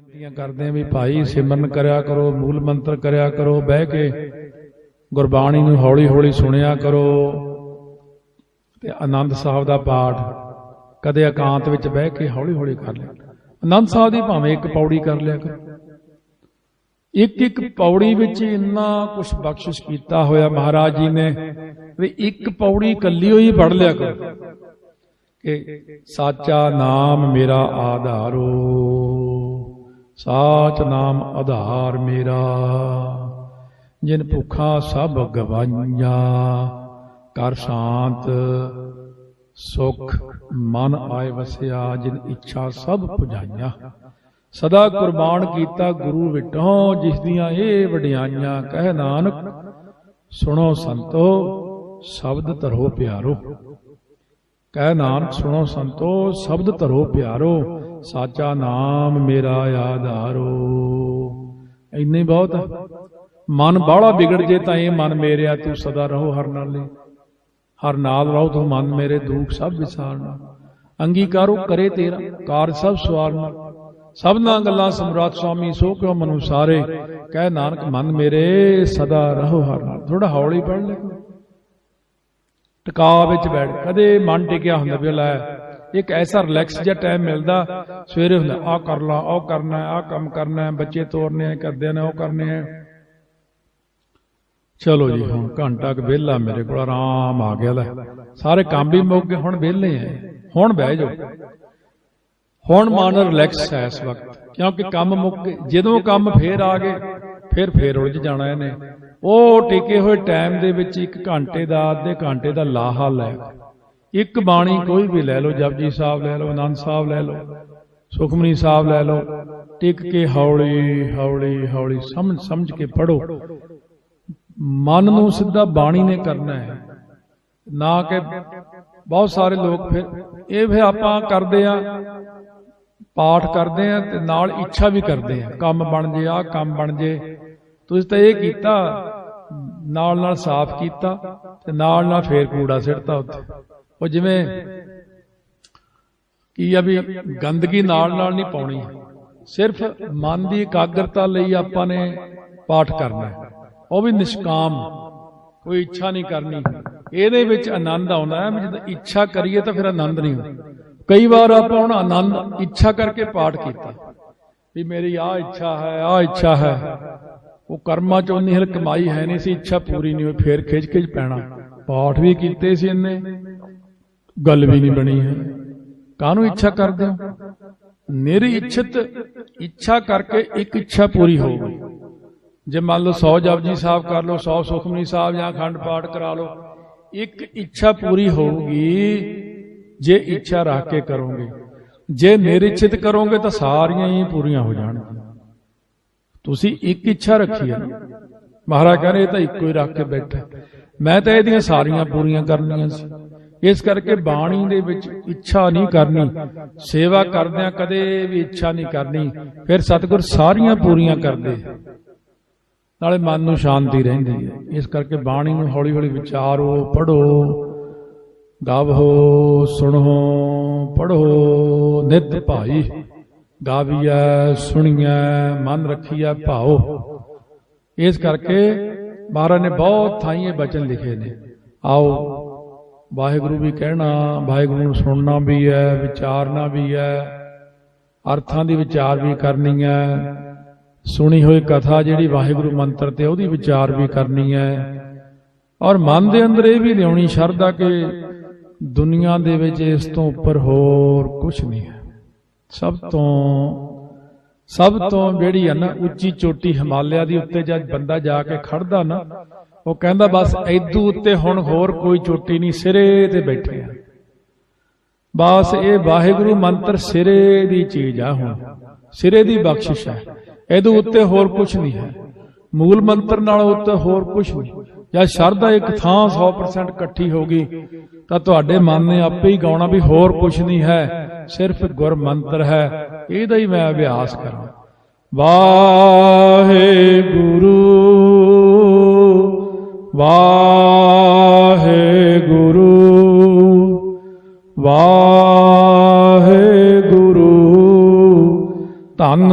ਬੇਨਤੀਆਂ ਕਰਦੇ ਆ ਵੀ ਭਾਈ ਸਿਮਰਨ ਕਰਿਆ ਕਰੋ, ਮੂਲ ਮੰਤਰ ਕਰਿਆ ਕਰੋ, ਬਹਿ ਕੇ ਗੁਰਬਾਣੀ ਨੂੰ ਹੌਲੀ ਹੌਲੀ ਸੁਣਿਆ ਕਰੋ ਤੇ ਆਨੰਦ ਸਾਹਿਬ ਦਾ ਪਾਠ ਕਦੇ ਇਕਾਂਤ ਵਿੱਚ ਬਹਿ ਕੇ ਹੌਲੀ ਹੌਲੀ ਕਰ ਲਿਆ। ਆਨੰਦ ਸਾਹਿਬ ਦੀ ਭਾਵੇਂ ਇੱਕ ਪੌੜੀ ਕਰ ਲਿਆ ਕਰੋ। ਇੱਕ ਇੱਕ ਪੌੜੀ ਵਿੱਚ ਇੰਨਾ ਕੁਝ ਬਖਸ਼ਿਸ਼ ਕੀਤਾ ਹੋਇਆ ਮਹਾਰਾਜ ਜੀ ਨੇ ਵੀ ਇੱਕ ਪੌੜੀ ਕੱਲੀ ਹੋਈ ਪੜ ਲਿਆ ਕਰੋ ਕਿ, ਸਾਚਾ ਨਾਮ ਮੇਰਾ ਆਧਾਰੋ। ਸਾਚ ਨਾਮ ਆਧਾਰ ਮੇਰਾ, ਜਿਨ ਭੁੱਖਾ ਸਭ ਗਵਾਈਆਂ। ਕਰ ਸ਼ਾਂਤ, ਸੁਖ ਮਨ ਆਏ ਵਸਿਆ, ਜਿਨ ਇੱਛਾ ਸਭ ਪੁਜਾਈਆਂ। ਸਦਾ ਕੁਰਬਾਨ ਕੀਤਾ ਗੁਰੂ ਵਿਟੋਂ, ਜਿਸ ਦੀਆਂ ਇਹ ਵਡਿਆਈਆਂ। ਕਹਿ ਨਾਨਕ, ਸੁਣੋ ਸੰਤੋ, ਸ਼ਬਦ ਧਰੋ ਪਿਆਰੋ। ਕਹਿ ਨਾਨਕ, ਸੁਣੋ ਸੰਤੋ, ਸ਼ਬਦ ਧਰੋ ਪਿਆਰੋ। ਸਾਚਾ ਨਾਮ ਮੇਰਾ ਆਧਾਰੋ। ਇੰਨੇ ਬਹੁਤ ਆ। ਮਨ ਬਾਹਲਾ ਵਿਗੜ ਜੇ ਤਾਂ ਇਹ ਮਨ ਮੇਰਿਆ, ਤੂੰ ਸਦਾ ਰਹੋ ਹਰ ਨਾਲੇ। ਹਰ ਨਾਲ ਰਹੋ ਤੂੰ ਮਨ ਮੇਰੇ ਦੁੱਖ ਸਭ ਵਿਸਾਰਨਾ ਅੰਗੀਕਾਰੋ ਕਰੇ ਤੇਰਾ, ਕਾਰ ਸਭ ਸਵਾਰਨਾ ਸਭਨਾ ਗੱਲਾਂ ਸਮਰਾਟ ਸਵਾਮੀ ਸੋ ਕਿਉ ਮਨੁ ਸਾਰੇ? ਕਹਿ ਨਾਨਕ, ਮਨ ਮੇਰੇ ਸਦਾ ਰਹੋ ਹਰ ਨਾਲ। ਥੋੜਾ ਹੌਲੀ ਪੜ ਲੈ। ਟਿਕਾ ਵਿੱਚ ਬੈਠ। ਕਦੇ ਮਨ ਟਿਕਿਆ ਹੁੰਦਾ ਵੀ ਲੈ ਇੱਕ ਐਸਾ ਰਿਲੈਕਸ ਜਿਹਾ ਟਾਈਮ ਮਿਲਦਾ, ਸਵੇਰੇ ਹੁੰਦਾ ਆ ਕਰ ਲਾ ਉਹ ਕਰਨਾ ਆ ਕੰਮ ਕਰਨਾ ਬੱਚੇ ਤੋਰਨੇ ਆ ਕਰਦੇ ਨੇ ਉਹ ਕਰਨੇ ਆ ਚਲੋ ਜੀ, ਹੁਣ ਘੰਟਾ ਕੁ ਵਿਹਲਾ ਮੇਰੇ ਕੋਲ, ਆਰਾਮ ਆ ਗਿਆ ਲੈ। ਸਾਰੇ ਕੰਮ ਵੀ ਮੁੱਕ ਗਏ, ਹੁਣ ਵਿਹਲੇ ਆ ਹੁਣ ਬਹਿ ਜਾਓ। ਹੁਣ ਮਨ ਰਿਲੈਕਸ ਹੈ ਇਸ ਵਕਤ, ਕਿਉਂਕਿ ਕੰਮ ਮੁੱਕ ਗਏ, ਜਦੋਂ ਕੰਮ ਫੇਰ ਆ ਗਏ, ਫਿਰ ਫੇਰ ਉਲਝ ਜਾਣਾ ਇਹਨੇ। ਉਹ ਟਿਕੇ ਹੋਏ ਟਾਈਮ ਦੇ ਵਿੱਚ ਇੱਕ ਘੰਟੇ ਦਾ, ਅੱਧੇ ਘੰਟੇ ਦਾ ਲਾਹਾ ਲੈ। ਇੱਕ ਬਾਣੀ ਕੋਈ ਵੀ ਲੈ ਲਓ, ਜਪਜੀ ਸਾਹਿਬ ਲੈ ਲਓ, ਆਨੰਦ ਸਾਹਿਬ ਲੈ ਲਓ, ਸੁਖਮਨੀ ਸਾਹਿਬ ਲੈ ਲਓ, ਟਿਕ ਕੇ ਹੌਲੀ ਹੌਲੀ ਹੌਲੀ ਸਮਝ ਸਮਝ ਕੇ ਪੜੋ ਮਨ ਨੂੰ ਸਿੱਧਾ ਬਾਣੀ ਨੇ ਕਰਨਾ ਹੈ। ਨਾ ਕਿ ਬਹੁਤ ਸਾਰੇ ਲੋਕ ਫਿਰ ਇਹ ਫਿਰ ਆਪਾਂ ਕਰਦੇ ਆ ਪਾਠ ਕਰਦੇ ਆ ਤੇ ਨਾਲ ਇੱਛਾ ਵੀ ਕਰਦੇ ਆ ਕੰਮ ਬਣ ਜੇ ਆ ਕੰਮ ਬਣ ਜੇ। ਤੁਸੀਂ ਤਾਂ ਇਹ ਕੀਤਾ, ਨਾਲ ਨਾਲ ਸਾਫ਼ ਕੀਤਾ ਤੇ ਨਾਲ ਨਾਲ ਫੇਰ ਕੂੜਾ ਸਿੱਟਤਾ ਉੱਥੇ। ਉਹ ਜਿਵੇਂ ਕੀ ਆ ਵੀ ਗੰਦਗੀ ਨਾਲ ਨਾਲ ਨਹੀਂ ਪਾਉਣੀ। ਸਿਰਫ ਮਨ ਦੀ ਇਕਾਗਰਤਾ ਲਈ ਆਪਾਂ ਨੇ ਪਾਠ ਕਰਨਾ ਹੈ। ਉਹ ਵੀ ਨਿਸ਼ਕਾਮ, ਕੋਈ ਇੱਛਾ ਨਹੀਂ ਕਰਨੀ। ਇਹਦੇ ਵਿੱਚ ਆਨੰਦ ਆਉਂਦਾ ਹੈ ਜਦੋਂ ਇੱਛਾ ਕਰੀਏ ਤਾਂ ਫਿਰ ਆਨੰਦ ਨਹੀਂ ਆਉਂਦਾ ਕਈ ਵਾਰ ਆਪਾਂ ਹੁਣ ਆਨੰਦ, ਇੱਛਾ ਕਰਕੇ ਪਾਠ ਕੀਤਾ। ਵੀ ਮੇਰੀ ਆ ਇੱਛਾ ਹੈ ਆ ਇੱਛਾ ਹੈ। ਉਹ ਕਰਮਾਂ ਚੋਂ ਨਿਹਲ ਕਮਾਈ ਹੈ ਨਹੀਂ ਸੀ, ਇੱਛਾ ਪੂਰੀ ਨਹੀਂ ਹੋਈ, ਫੇਰ ਖਿੱਚ ਖਿੱਚ ਪੈਣਾ। ਪਾਠ ਵੀ ਕੀਤੇ ਸੀ ਇਹਨੇ। ਗੱਲ ਵੀ ਨਹੀਂ ਬਣੀ ਹੈ। ਕਾਹਨੂੰ ਇੱਛਾ ਕਰਦੇ ਹੋ? ਮੇਰੀ ਇੱਛਤ ਇੱਛਾ ਕਰਕੇ ਇੱਕ ਇੱਛਾ ਪੂਰੀ ਹੋ ਗਈ। ਜੇ ਮੰਨ ਲਓ 100 ਜਪਜੀ ਸਾਹਿਬ ਕਰ ਲਓ 100 ਸੁਖਮਨੀ ਸਾਹਿਬ ਜਾਂ ਅਖੰਡ ਪਾਠ ਕਰਾ ਲਓ, ਇੱਕ ਇੱਛਾ ਪੂਰੀ ਹੋਊਗੀ, ਜੇ ਇੱਛਾ ਰੱਖ ਕੇ ਕਰੋਗੇ। ਜੇ ਨਿਰਿਛਿਤ ਕਰੋਗੇ ਤਾਂ ਸਾਰੀਆਂ ਹੀ ਪੂਰੀਆਂ ਹੋ ਜਾਣਗੀਆਂ। ਤੁਸੀਂ ਇੱਕ ਇੱਛਾ ਰੱਖੀ ਹੈ। ਨਾ। ਮਹਾਰਾਜ ਕਹਿੰਦੇ ਇਹ ਤਾਂ ਇੱਕੋ ਹੀ ਰੱਖ ਕੇ ਬੈਠਾ। ਮੈਂ ਤਾਂ ਇਹਦੀਆਂ ਸਾਰੀਆਂ ਪੂਰੀਆਂ ਕਰਨੀਆਂ ਸੀ। ਇਸ ਕਰਕੇ ਬਾਣੀ ਦੇ ਵਿੱਚ ਇੱਛਾ ਨਹੀਂ ਕਰਨੀ, ਸੇਵਾ ਕਰਦਿਆਂ ਕਦੇ ਵੀ ਇੱਛਾ ਨਹੀਂ ਕਰਨੀ, ਫਿਰ ਸਤਿਗੁਰ ਸਾਰੀਆਂ ਪੂਰੀਆਂ ਕਰਦੇ। ਨਾਲੇ ਮਨ ਨੂੰ ਸ਼ਾਂਤੀ ਰਹਿੰਦੀ ਹੈ। ਇਸ ਕਰਕੇ ਬਾਣੀ ਨੂੰ ਹੌਲੀ ਹੌਲੀ ਵਿਚਾਰੋ ਪੜੋ ਗਾਵੋ, ਸੁਣੋ ਪੜੋ ਨਿਤ ਭਾਈ। ਗਾਵੀਐ, ਸੁਣੀਐ, ਮਨ ਰੱਖੀਐ, ਭਾਓ। ਇਸ ਕਰਕੇ ਮਹਾਰਾਜ ਨੇ ਬਹੁਤ ਥਾਈਏ ਬਚਨ ਲਿਖੇ ਨੇ। ਆਓ ਵਾਹਿਗੁਰੂ ਵੀ ਕਹਿਣਾ, ਵਾਹਿਗੁਰੂ ਨੂੰ ਸੁਣਨਾ ਵੀ ਹੈ, ਵਿਚਾਰਨਾ ਵੀ ਹੈ, ਅਰਥਾਂ ਦੀ ਵਿਚਾਰ ਵੀ ਕਰਨੀ ਹੈ। ਸੁਣੀ ਹੋਈ ਕਥਾ ਜਿਹੜੀ ਵਾਹਿਗੁਰੂ ਮੰਤਰ ਤੇ ਉਹਦੀ ਵਿਚਾਰ ਵੀ ਕਰਨੀ ਹੈ। ਔਰ ਮਨ ਦੇ ਅੰਦਰ ਇਹ ਵੀ ਲਿਆਉਣੀ ਸ਼ਰਧਾ ਕਿ ਦੁਨੀਆ ਦੇ ਵਿੱਚ ਇਸ ਤੋਂ ਉੱਪਰ ਹੋਰ ਕੁਝ ਨਹੀਂ ਹੈ। ਸਭ ਤੋਂ ਸਭ ਤੋਂ ਜਿਹੜੀ ਹੈ ਨਾ ਉੱਚੀ ਚੋਟੀ ਹਿਮਾਲਿਆ ਦੀ ਉੱਤੇ ਜਦ ਬੰਦਾ ਜਾ ਕੇ ਖੜਦਾ ਨਾ, ਉਹ ਕਹਿੰਦਾ ਬਸ ਐਦੂ ਉੱਤੇ ਹੁਣ ਹੋਰ ਕੋਈ ਚੋਟੀ ਨਹੀਂ, ਸਿਰੇ ਤੇ ਬੈਠੇ ਆ। ਬਸ ਇਹ ਵਾਹਿਗੁਰੂ ਮੰਤਰ ਸਿਰੇ ਦੀ ਚੀਜ਼ ਆ ਹੁਣ, ਸਿਰੇ ਦੀ ਬਖਸ਼ਿਸ਼ ਹੈ ਇਹਦੇ ਉੱਤੇ ਹੋਰ ਕੁਝ ਨਹੀਂ ਹੈ। ਮੂਲ ਮੰਤਰ ਨਾਲ ਉੱਤੇ ਹੋਰ ਕੁਝ ਨਹੀਂ। ਜਾਂ ਸ਼ਰਧਾ ਇੱਕ ਥਾਂ 100% ਇਕੱਠੀ ਹੋ ਗਈ, ਤਾਂ ਤੁਹਾਡੇ ਮਨ ਨੇ ਆਪੇ ਹੀ ਗਾਉਣਾ ਵੀ ਹੋਰ ਕੁਝ ਨਹੀਂ ਹੈ, ਸਿਰਫ ਗੁਰ ਮੰਤਰ ਹੈ। ਇਹਦਾ ਹੀ ਮੈਂ ਅਭਿਆਸ ਕਰਾਂ। ਵਾਹਿਗੁਰੂ ਵਾਹਿਗੁਰੂ ਵਾਹਿਗੁਰੂ ਧੰਨ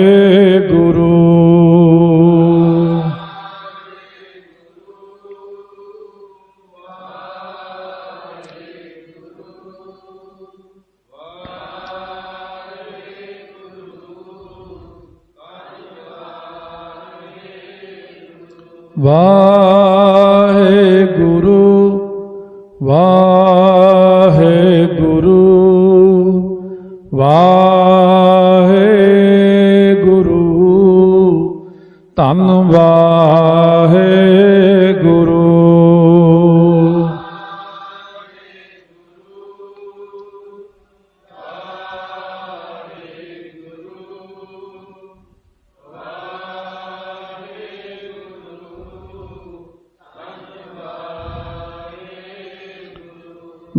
ਵਾਹਿਗੁਰੂ ਵਾਹਿਗੁਰੂ ਵਾਹਿਗੁਰੂ। ਧੰਨ